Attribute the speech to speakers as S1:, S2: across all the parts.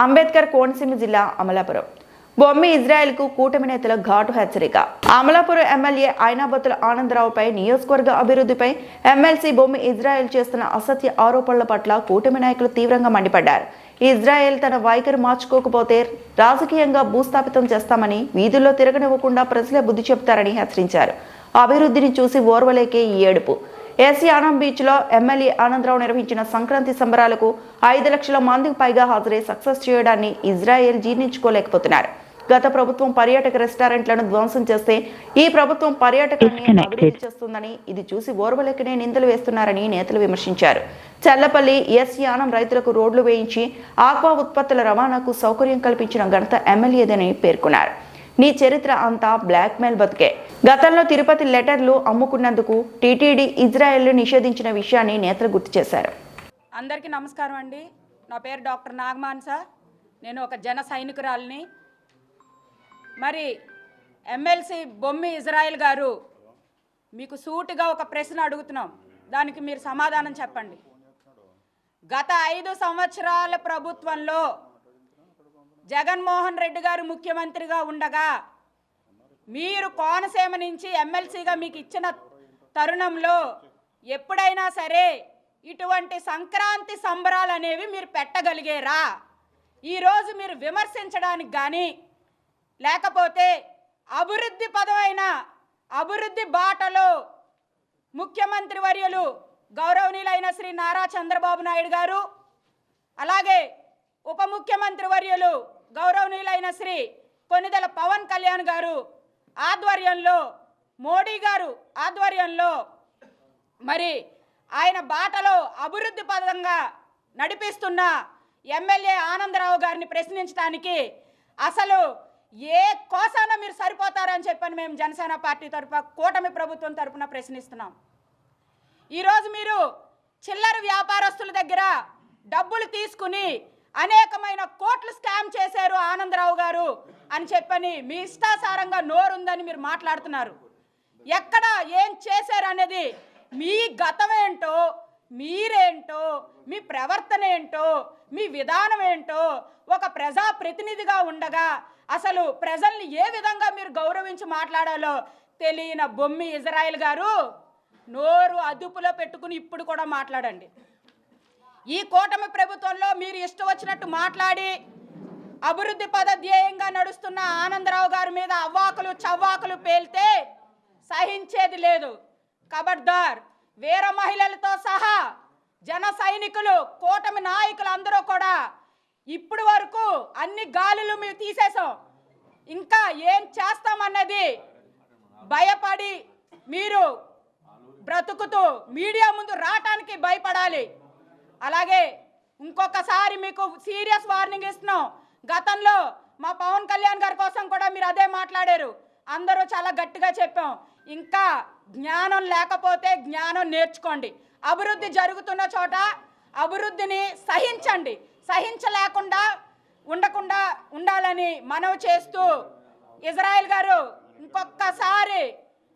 S1: అంబేద్కర్ కోనసీమ జిల్లా అమలాపురం. బొమ్మి ఇజ్రాయెల్కు కూటమి నేతల ఘాటు హెచ్చరిక. అమలాపురం ఎమ్మెల్యే ఐనాబతుల ఆనందరావుపై నియోజకవర్గ అభివృద్ధిపై ఎమ్మెల్సీ బొమ్మి ఇజ్రాయెల్ చేస్తున్న అసత్య ఆరోపణల పట్ల కూటమి నాయకులు తీవ్రంగా మండిపడ్డారు. ఇజ్రాయెల్ తన వైఖరి మార్చుకోకపోతే రాజకీయంగా భూస్థాపితం చేస్తామని వీధుల్లో తిరగనివ్వకుండా ప్రజలే బుద్ధి చెబుతారని హెచ్చరించారు. అభివృద్ధిని చూసి ఓర్వలేకే ఈ ఏడుపు. ఏసీ ఆనం బీచ్లో ఎమ్మెల్యే ఆనందరావు నిర్వహించిన సంక్రాంతి సంబరాలకు ఐదు లక్షల మందికి పైగా హాజరై సక్సెస్ చేయడాన్ని ఇజ్రాయెల్ జీర్ణించుకోలేకపోతున్నారు. గత ప్రభుత్వం పర్యాటక రెస్టారెంట్లను ధ్వంసం చేస్తే ఈ ప్రభుత్వం పర్యాటకాన్ని. అభివృద్ధి చేస్తుందని ఇది చూసి ఓర్వలేకనే నిందలు వేస్తున్నారని నేతలు విమర్శించారు. చల్లపల్లి ఎస్ యానం రైతులకు రోడ్లు వేయించి ఆక్వా ఉత్పత్తుల రవాణాకు సౌకర్యం కల్పించిన ఘనత ఎమ్మెల్యేదని పేర్కొన్నారు. నీ చరిత్ర అంతా బ్లాక్మెయిల్ బతుకే. గతంలో తిరుపతి లెటర్లు అమ్ముకున్నందుకు టీటీడీ ఇజ్రాయెల్ నిషేధించిన విషయాన్ని నేతలు గుర్తు చేశారు.
S2: అందరికీ నమస్కారం అండి. నా పేరు డాక్టర్ నాగమాన్స నేను ఒక జన సైనికురాలిని. మరి ఎమ్మెల్సీ బొమ్మి ఇజ్రాయెల్ గారు మీకు సూటిగా ఒక ప్రశ్న అడుగుతున్నాం. దానికి మీరు సమాధానం చెప్పండి. గత ఐదు సంవత్సరాల ప్రభుత్వంలో జగన్మోహన్ రెడ్డి గారు ముఖ్యమంత్రిగా ఉండగా మీరు కోనసీమ నుంచి ఎమ్మెల్సీగా మీకు ఇచ్చిన తరుణంలో ఎప్పుడైనా సరే ఇటువంటి సంక్రాంతి సంబరాలు అనేవి మీరు పెట్టగలిగేరా? ఈరోజు మీరు విమర్శించడానికి కానీ లేకపోతే అభివృద్ధి పదమైన అభివృద్ధి బాటలో ముఖ్యమంత్రి వర్యులు గౌరవనీయులైన శ్రీ నారా చంద్రబాబు నాయుడు గారు అలాగే ఉప ముఖ్యమంత్రి వర్యులు గౌరవనీయులైన శ్రీ కొనిదెల పవన్ కళ్యాణ్ గారు ఆధ్వర్యంలో మోడీ గారు ఆధ్వర్యంలో మరి ఆయన బాటలో అభివృద్ధి పదంగా నడిపిస్తున్న ఎమ్మెల్యే ఆనందరావు గారిని ప్రశ్నించడానికి అసలు ఏ కోసాన మీరు సరిపోతారని చెప్పని మేము జనసేన పార్టీ తరఫున కూటమి ప్రభుత్వం తరఫున ప్రశ్నిస్తున్నాం. ఈరోజు మీరు చిల్లర వ్యాపారస్తుల దగ్గర డబ్బులు తీసుకుని అనేకమైన కోట్లు స్కామ్ చేశారు ఆనందరావు గారు అని చెప్పని మీ ఇష్టాసారంగా నోరుందని మీరు మాట్లాడుతున్నారు. ఎక్కడ ఏం చేశారు అనేది మీ గతం ఏంటో మీరేంటో మీ ప్రవర్తన ఏంటో మీ విధానం ఏంటో ఒక ప్రజా ప్రతినిధిగా ఉండగా అసలు ప్రజల్ని ఏ విధంగా మీరు గౌరవించి మాట్లాడాలో తెలియని బొమ్మి ఇజ్రాయెల్ గారు నోరు అదుపులో పెట్టుకుని ఇప్పుడు కూడా మాట్లాడండి. ఈ కూటమి ప్రభుత్వంలో మీరు ఇష్టం వచ్చినట్టు మాట్లాడి అభివృద్ధి పద ధ్యేయంగా నడుస్తున్న ఆనందరావు గారి మీద అవ్వాకులు చవ్వాకులు పేల్తే సహించేది లేదు. కబడ్దార్ వీర మహిళలతో సహా జన సైనికులు కూటమి నాయకులు అందరూ కూడా ఇప్పుడు వరకు అన్ని గాలులు మేము తీసేసాం ఇంకా ఏం చేస్తామన్నది భయపడి మీరు బ్రతుకుతూ మీడియా ముందు రావటానికి భయపడాలి. అలాగే ఇంకొకసారి మీకు సీరియస్ వార్నింగ్ ఇస్తున్నాం. గతంలో మా పవన్ కళ్యాణ్ గారి కోసం కూడా మీరు అదే మాట్లాడారు. అందరూ చాలా గట్టిగా చెప్పాం. ఇంకా జ్ఞానం లేకపోతే జ్ఞానం నేర్చుకోండి. అభివృద్ధి జరుగుతున్న చోట అభివృద్ధిని సహించండి. సహించలేకుండా ఉండకుండా ఉండాలని మనవి చేస్తూ ఇజ్రాయెల్ గారు ఇంకొకసారి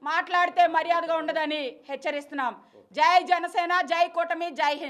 S2: మాట్లాడితే మర్యాదగా ఉండదని హెచ్చరిస్తున్నాం. జై జనసేన జై కూటమి జై హింద్.